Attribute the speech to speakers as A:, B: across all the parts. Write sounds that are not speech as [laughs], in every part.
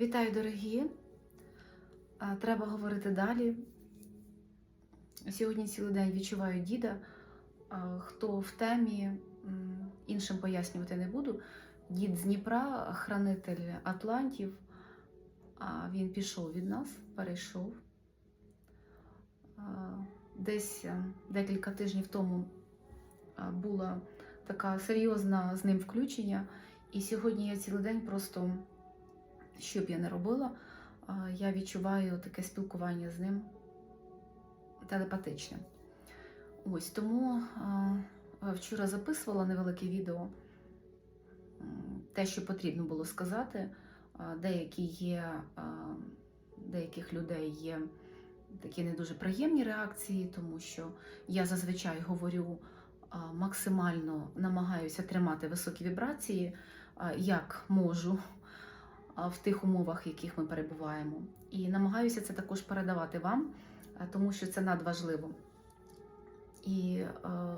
A: Вітаю, дорогі! Треба говорити далі. Сьогодні цілий день відчуваю діда. Хто в темі, іншим пояснювати не буду. Дід з Дніпра, хранитель Атлантів. Він пішов від нас, перейшов. Десь е, декілька тижнів тому була така серйозна з ним включення. І сьогодні я цілий день просто, що б я не робила, я відчуваю таке спілкування з ним телепатичне. Ось тому вчора записувала невелике відео, те, що потрібно було сказати. Деякі є, деяких людей є такі не дуже приємні реакції, тому що я зазвичай говорю максимально намагаюся тримати високі вібрації, як можу в тих умовах, в яких ми перебуваємо. І намагаюся це також передавати вам, тому що це надважливо. І е,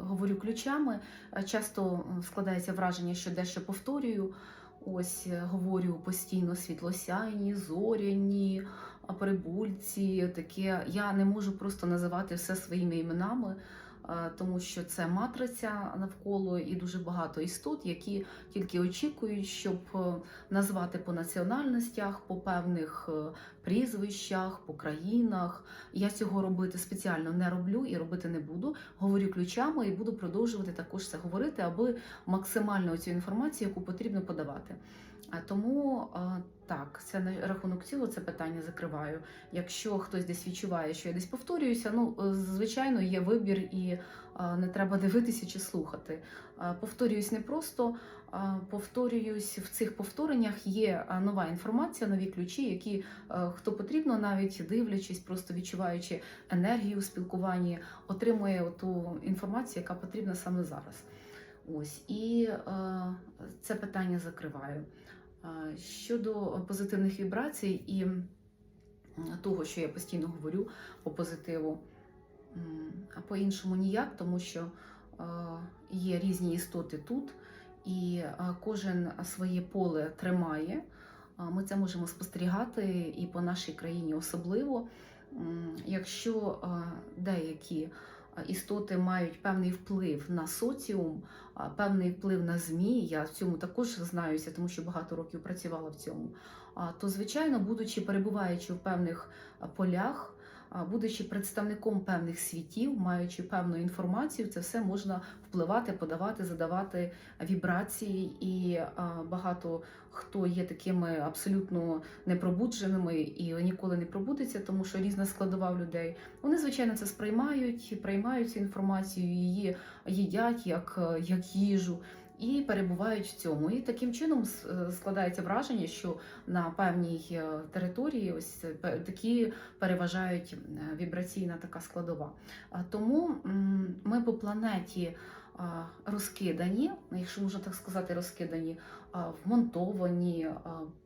A: говорю ключами. Часто складається враження, що дещо повторюю. Ось е, говорю постійно світлосяйні, зоряні, прибульці. Таке я не можу просто називати все своїми іменами, тому що це матриця навколо і дуже багато істот, які тільки очікують, щоб е, назвати по національностях, по певних е, прізвищах, по країнах. Я цього робити спеціально не роблю і робити не буду. Говорю ключами і буду продовжувати також це говорити, аби максимально цю інформацію, яку потрібно подавати. А Тому так, це на рахунок цього це питання закриваю. Якщо хтось десь відчуває, що я десь повторююся, ну е, звичайно, є вибір і не треба дивитися чи слухати. Повторююсь не просто, повторююсь в цих повтореннях є нова інформація, нові ключі, які е, хто потрібно, навіть дивлячись, просто відчуваючи енергію у спілкуванні, отримує ту інформацію, яка потрібна саме зараз. Ось і е, це питання закриваю. Щодо позитивних вібрацій і того, що я постійно говорю по позитиву, а по-іншому ніяк, тому що є різні істоти тут, і кожен своє поле тримає. Ми це можемо спостерігати і по нашій країні особливо. Якщо деякі істоти мають певний вплив на соціум, певний вплив на ЗМІ, я в цьому також знаюся, тому що багато років працювала в цьому. То, звичайно, будучи перебуваючи в певних полях, будучи представником певних світів, маючи певну інформацію, це все можна впливати, подавати, задавати вібрації, і багато хто є такими абсолютно непробудженими і ніколи не пробудеться, тому що різна складова в людей. Вони, звичайно, це сприймають, приймають цю інформацію, її їдять як, як їжу. І перебувають в цьому, і таким чином е, складається враження, що на певній е, території ось е, такі переважають вібраційна така складова. Тому ми по планеті розкидані, якщо можна так сказати, розкидані, вмонтовані,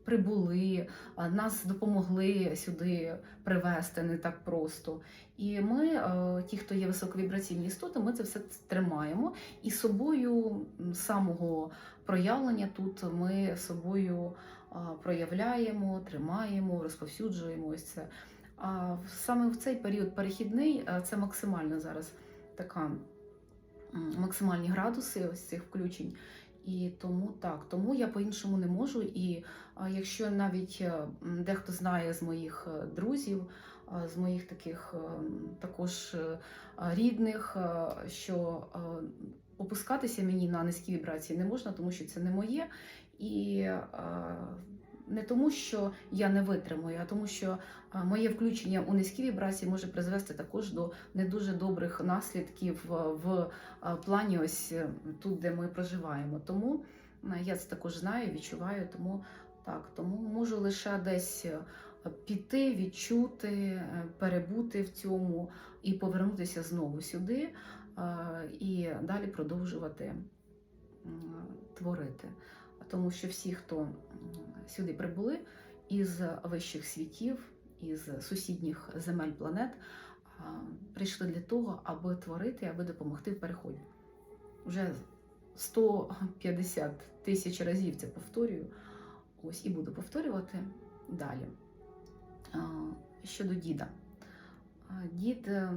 A: прибули, нас допомогли сюди привезти не так просто. І ми, ті, хто є високовібраційні істоти, ми це все тримаємо і собою самого проявлення тут ми собою проявляємо, тримаємо, розповсюджуємо ось це. А саме в цей період перехідний е, це максимально зараз така максимальні градуси ось цих включень. І тому так, тому я по-іншому не можу. І а, якщо навіть е, дехто знає з моїх е, друзів, з моїх таких е, також е, рідних, е, що е, опускатися мені на низькі вібрації не можна, тому що це не моє. І е, не тому, що я не витримую, а тому, що моє включення у низькі вібрації може призвести також до не дуже добрих наслідків в плані ось е, тут, де ми проживаємо. Тому я це також знаю, відчуваю, тому так, тому можу лише десь е, піти, відчути, е, перебути в цьому і повернутися знову сюди, і далі продовжувати творити. Тому що всі, хто сюди прибули із вищих світів, із сусідніх земель планет, прийшли для того, аби творити, аби допомогти в переході. Вже 150 тисяч разів це повторюю. Ось і буду повторювати. далі. Щодо діда. Дід е,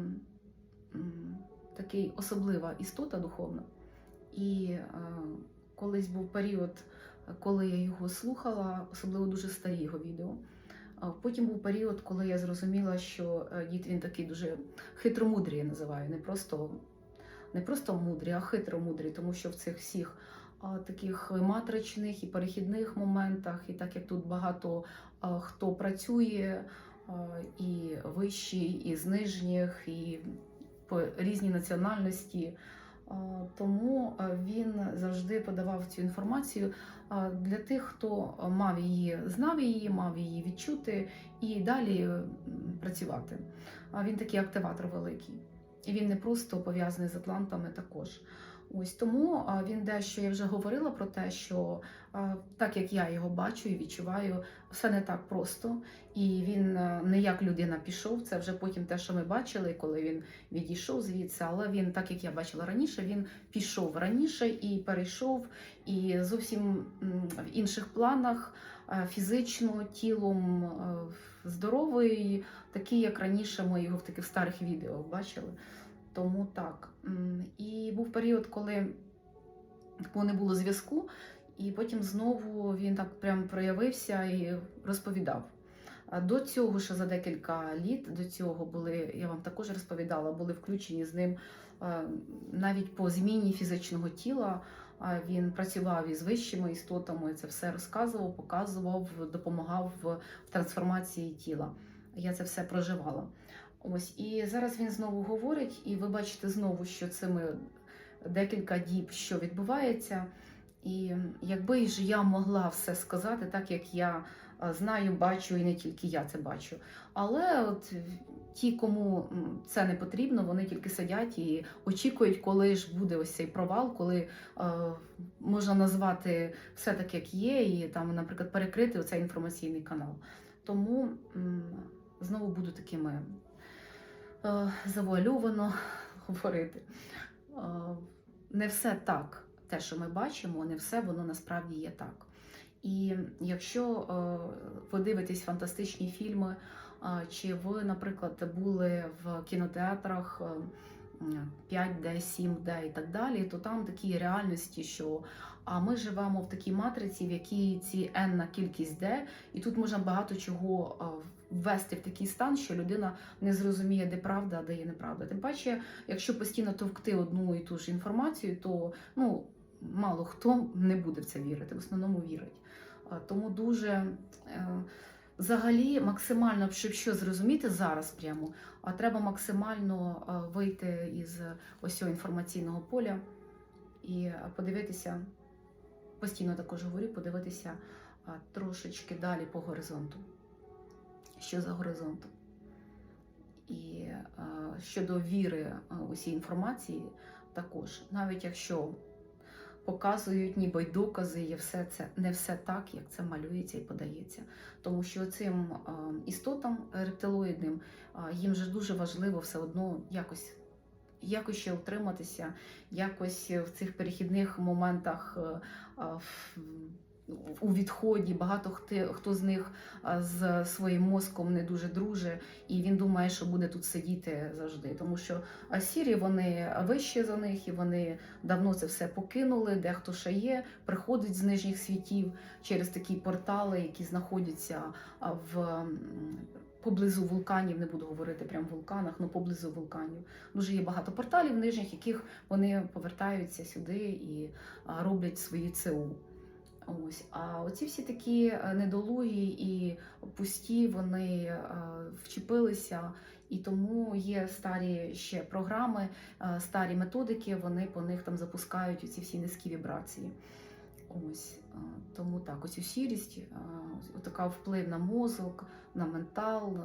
A: такий особлива істота духовна. І е, колись був період, коли я його слухала, особливо дуже старі його відео. Потім був період, коли я зрозуміла, що е, дід він такий дуже хитромудрий, я називаю, не просто, не просто мудрий, а хитромудрий, тому що в цих всіх таких матричних і перехідних моментах, і так як тут багато хто працює, і вищі, і з нижніх, і по різній національності. А, Тому він завжди подавав цю інформацію для тих, хто мав її, знав її, мав її відчути і далі працювати. Він такий активатор великий. І він не просто пов'язаний з Атлантами також. Ось тому він дещо я вже говорила про те, що так як я його бачу і відчуваю, все не так просто. І він не як людина пішов. Це вже потім те, що ми бачили, коли він відійшов звідси. Але він, так як я бачила раніше, він пішов раніше і перейшов, і зовсім в інших планах е, фізично, тілом е, здоровий, такий, як раніше ми його в таких старих відео бачили. Тому так. І був період, коли такого не було зв'язку, і потім знову він так прям проявився і розповідав. До цього ще за декілька літ, до цього були, я вам також розповідала, були включені з ним навіть по зміні фізичного тіла. Він працював із вищими істотами, це все розказував, показував, допомагав в трансформації тіла. Я це все проживала. Ось і зараз він знову говорить, і ви бачите знову, що цими декілька діб, що відбувається. І якби ж я могла все сказати, так як я знаю, бачу, і не тільки я це бачу. Але от ті, кому це не потрібно, вони тільки сидять і очікують, коли ж буде ось цей провал, коли е, можна назвати все так, як є, і там, наприклад, перекрити оцей інформаційний канал. Тому знову буду такими е, завуальовано [laughs] говорити. Е, не все так, те, що ми бачимо, не все воно насправді є так. І якщо е, ви дивитесь фантастичні фільми, е, чи ви, наприклад, були в кінотеатрах е, 5D, 7D і так далі, то там такі реальності, що а ми живемо в такій матриці, в якій ці енна кількість D, і тут можна багато чого е, ввести в такий стан, що людина не зрозуміє, де правда, а де є неправда. Тим паче, якщо постійно товкти одну і ту ж інформацію, то ну мало хто не буде в це вірити, в основному вірить. Тому дуже е, взагалі максимально, щоб що зрозуміти зараз прямо, а треба максимально е, вийти із ось цього інформаційного поля і е, подивитися, постійно також говорю, подивитися трошечки далі по горизонту. Що за горизонтом? І е, щодо віри е, усій інформації, також, навіть якщо показують ніби й докази, є все це не все так, як це малюється і подається. Тому що цим е, істотам рептилоїдним їм же дуже важливо все одно якось. Якось ще утриматися, якось в цих перехідних моментах у відході. Багато хто, хто з них з своїм мозком не дуже друже, і він думає, що буде тут сидіти завжди. Тому що сірі вони вищі за них, і вони давно це все покинули. Дехто ще є, приходить з нижніх світів через такі портали, які знаходяться в. Поблизу вулканів, не буду говорити прямо в вулканах, але поблизу вулканів. Дуже є багато порталів нижніх, яких вони повертаються сюди і роблять свої ЦУ. Ось, а оці всі такі е, недолугі і пусті, вони е, вчепилися, і тому є старі ще програми, е, старі методики, вони по них там запускають оці всі низькі вібрації. Ось тому так, ось сірість, така вплив на мозок, на ментал,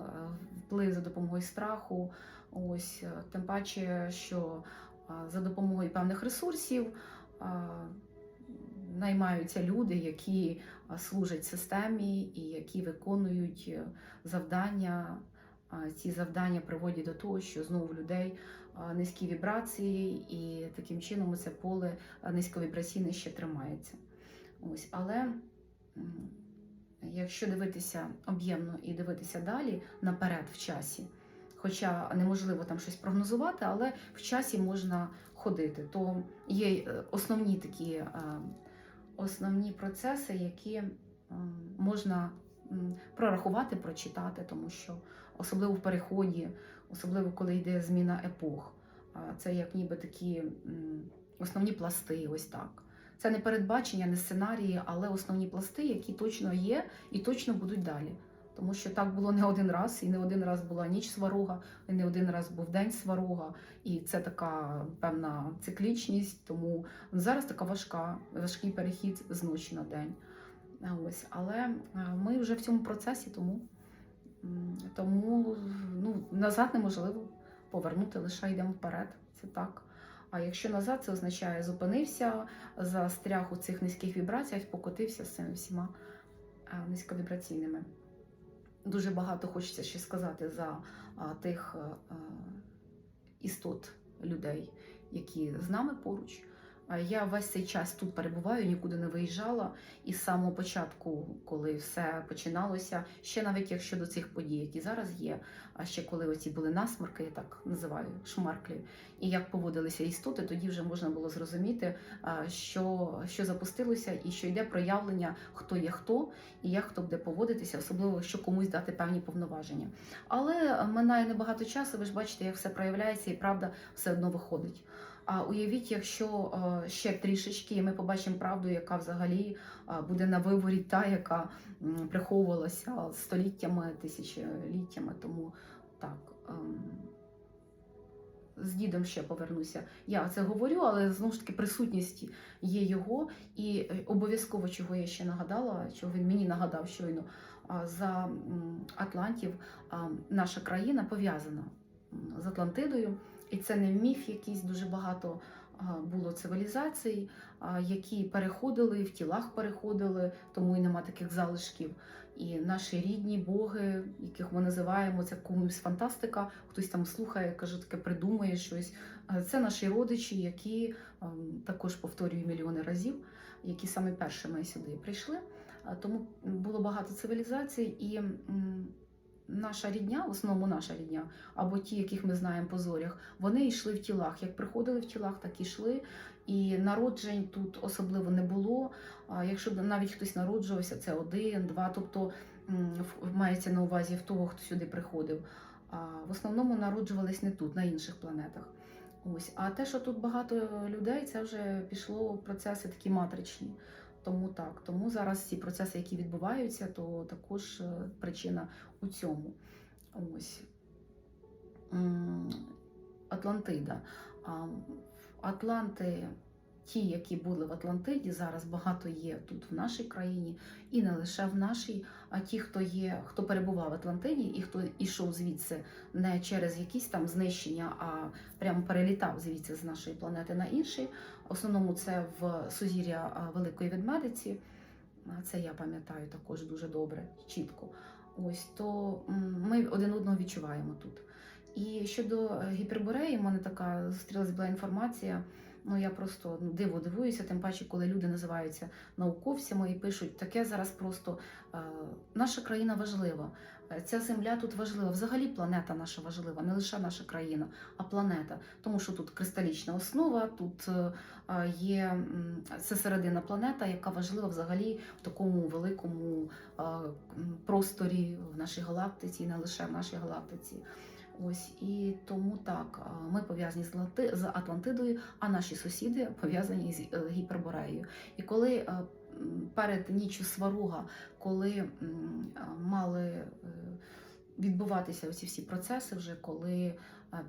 A: вплив за допомогою страху. Ось тим паче, що за допомогою певних ресурсів. Наймаються люди, які служать системі і які виконують е, завдання. Ці завдання приводять до того, що знову в людей низькі вібрації, і таким чином це поле низьковібраційне ще тримається. Ось, але якщо дивитися об'ємно і дивитися далі наперед в часі, хоча неможливо там щось прогнозувати, але в часі можна ходити, то є е, основні такі е, основні процеси, які можна прорахувати, прочитати, тому що особливо в переході, особливо коли йде зміна епох. Це як ніби такі основні пласти, ось так. Це не передбачення, не сценарії, але основні пласти, які точно є і точно будуть далі. Тому що так було не один раз, і не один раз була ніч сварога, і не один раз був день сварога, і це така певна циклічність. Тому зараз така важка, важкий перехід з ночі на день. Ось, але е, ми вже в цьому процесі, тому, тому ну, назад неможливо повернути, лише йдемо вперед. Це так. А якщо назад, це означає зупинився, застряг у цих низьких вібраціях, покотився з цими всіма е, низьковібраційними. Дуже багато хочеться ще сказати за тих е, е, істот людей, які з нами поруч. Я весь цей час тут перебуваю, нікуди не виїжджала. І з самого початку, коли все починалося, ще навіть якщо до цих подій, які зараз є, а ще коли оці були насморки, я так називаю шмарклі, і як поводилися істоти, тоді вже можна було зрозуміти, що, що запустилося, і що йде проявлення, хто є хто, і як хто буде поводитися, особливо якщо комусь дати певні повноваження. Але минає небагато часу, ви ж бачите, як все проявляється, і правда все одно виходить. А уявіть, якщо е, ще трішечки, ми побачимо правду, яка взагалі е, буде на виворі, та яка приховувалася століттями, тисячоліттями. Тому так. ем, З дідом ще повернуся. Я це говорю, але знову ж таки присутність є його. І е, обов'язково, чого я ще нагадала, чого він мені нагадав щойно, за Атлантів наша країна пов'язана з Атлантидою. І це не міф, якийсь дуже багато було цивілізацій, які переходили, в тілах переходили, тому і нема таких залишків. І наші рідні боги, яких ми називаємо, це комусь фантастика, хтось там слухає, каже, таке придумує щось. Це наші родичі, які також повторюю мільйони разів, які саме першими сюди прийшли. Тому було багато цивілізацій і. Наша рідня, в основному наша рідня, або ті, яких ми знаємо по зорях, вони йшли в тілах. Як приходили в тілах, так і йшли. І народжень тут особливо не було. Якщо навіть хтось народжувався, це один, два. Тобто мається на увазі в того, хто сюди приходив. А в основному народжувались не тут, на інших планетах. Ось, а те, що тут багато людей, це вже пішло процеси такі матричні. Тому так, тому зараз ці процеси, які відбуваються, то також е, причина у цьому. Ось Атлантида. Атланти, ті, які були в Атлантиді, зараз багато є тут в нашій країні, і не лише в нашій, а ті, хто є, хто перебував в Атлантиді і хто йшов звідси не через якісь там знищення, а прямо перелітав звідси з нашої планети на інший. В основному це в сузір'я Великої Ведмедиці. Це я пам'ятаю також дуже добре, чітко. Ось то ми один одного відчуваємо тут. І щодо е, гіпербореї, в мене така зустрілась була інформація. Ну я просто ну, диво дивуюся, тим паче, коли люди називаються науковцями і пишуть, таке зараз просто е, наша країна важлива. Е, Ця земля тут важлива. Взагалі планета наша важлива, не лише наша країна, а планета. Тому що тут кристалічна основа, тут е, є це середина планета, яка важлива взагалі в такому великому просторі в нашій галактиці, і не лише в нашій галактиці. Ось і тому так ми пов'язані з Атлантидою, а наші сусіди пов'язані з е, гіпербореєю. І коли е, перед ніччю сваруга, коли мали е, відбуватися оці всі процеси, вже коли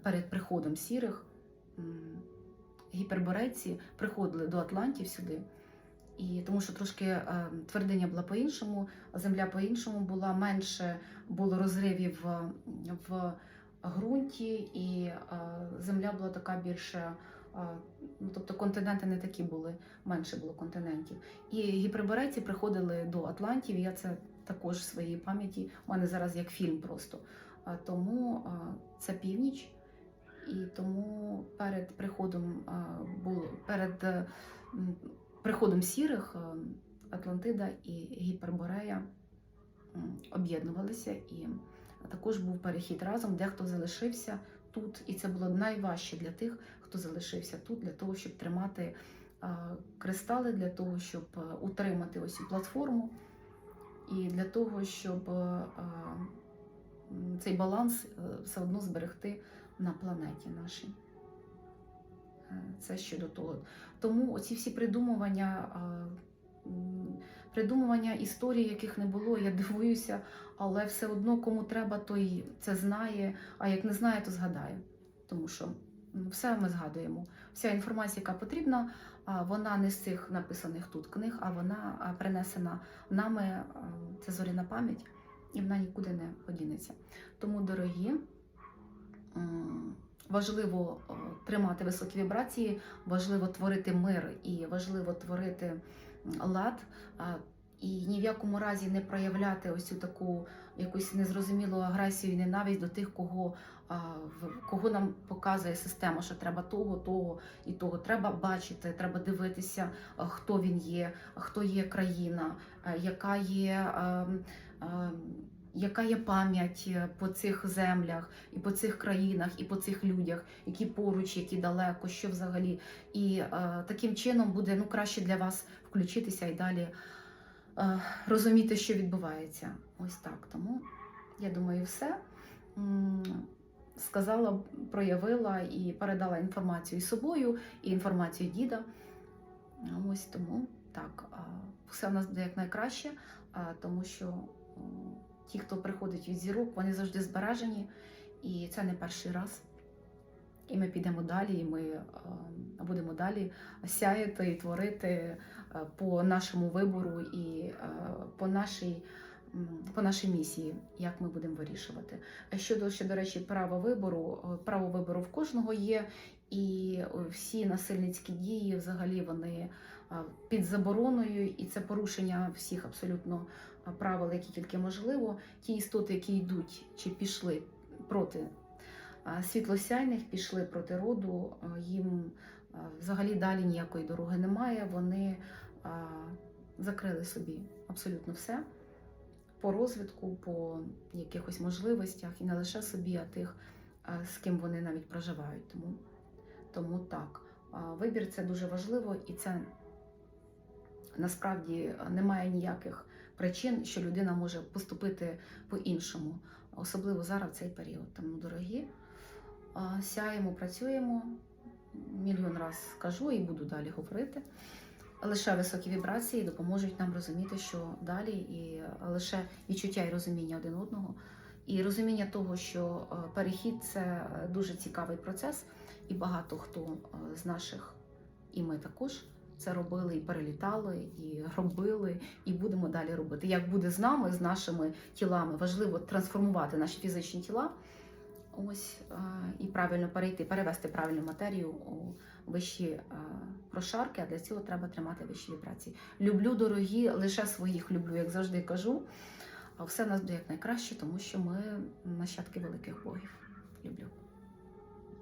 A: перед приходом сірих гіперборейці приходили до Атлантів сюди. І тому що трошки е, твердиня була по-іншому, земля по-іншому була, менше було розривів в, в ґрунті, і е, земля була така більше. е, Ну, тобто континенти не такі були, менше було континентів. І гіперборейці приходили до Атлантів. Я це також в своїй пам'яті. У мене зараз як фільм просто. Тому це північ, і тому перед приходом було перед е, приходом сірих Атлантида і Гіперборея об'єднувалися і також був перехід разом, дехто залишився тут, і це було найважче для тих, хто залишився тут, для того, щоб тримати а, кристали, для того, щоб е, утримати ось цю платформу, і для того, щоб е, а, цей баланс е, все одно зберегти на планеті нашій. Е, Це щодо того. Тому оці всі придумування, а, придумування історій, яких не було, я [laughs] дивуюся, але все одно кому треба, той це знає, а як не знає, то згадає. Тому що все ми згадуємо. Вся інформація, яка потрібна, вона не з цих написаних тут книг, а вона принесена нами, це зоряна пам'ять, і вона нікуди не подінеться. Тому, дорогі, важливо тримати високі вібрації, важливо творити мир і важливо творити лад. І ні в якому разі не проявляти ось цю таку якусь незрозумілу агресію і ненависть до тих, кого, кого нам показує система, що треба того, того і того. Треба бачити, треба дивитися, хто він є, хто є країна, яка є. Яка є пам'ять е, по цих землях, і по цих країнах, і по цих людях, які поруч, які далеко, що взагалі. І е, таким чином буде ну, краще для вас включитися і далі е, розуміти, що відбувається. Ось так. Тому я думаю, все. Сказала, проявила і передала інформацію собою, і інформацію діда. Ось тому так, все в нас буде як найкраще, тому що ті, хто приходить від зірок, вони завжди збережені, і це не перший раз. І ми підемо далі, і ми е, будемо далі сяяти і творити е, по нашому вибору і е, по нашій, по нашій місії, як ми будемо вирішувати. Щодо ще, до речі, права вибору, право вибору в кожного є, і всі насильницькі дії взагалі вони під забороною, і це порушення всіх абсолютно правил, які тільки можливо. Ті істоти, які йдуть чи пішли проти світлосяйних пішли проти роду, їм взагалі далі ніякої дороги немає. Вони закрили собі абсолютно все по розвитку, по якихось можливостях, і не лише собі, а тих, з ким вони навіть проживають. Тому, тому так, вибір це дуже важливо, і це насправді немає ніяких причин, що людина може поступити по-іншому, особливо зараз в цей період. Тому, дорогі. Сяємо, працюємо. Мільйон раз скажу і буду далі говорити. Лише високі вібрації допоможуть нам розуміти, що далі, і лише відчуття і розуміння один одного. І розуміння того, що е, перехід це дуже цікавий процес, і багато хто е, з наших, і ми також це робили, і перелітали, і робили, і будемо далі робити. Як буде з нами, з нашими тілами, важливо трансформувати наші фізичні тіла. Ось е, і правильно перейти, перевести правильну матерію у вищі е, прошарки, а для цього треба тримати вищі вібрації. Люблю дорогі, лише своїх люблю, як завжди кажу. А все в нас буде як найкраще, тому що ми нащадки великих богів. Люблю.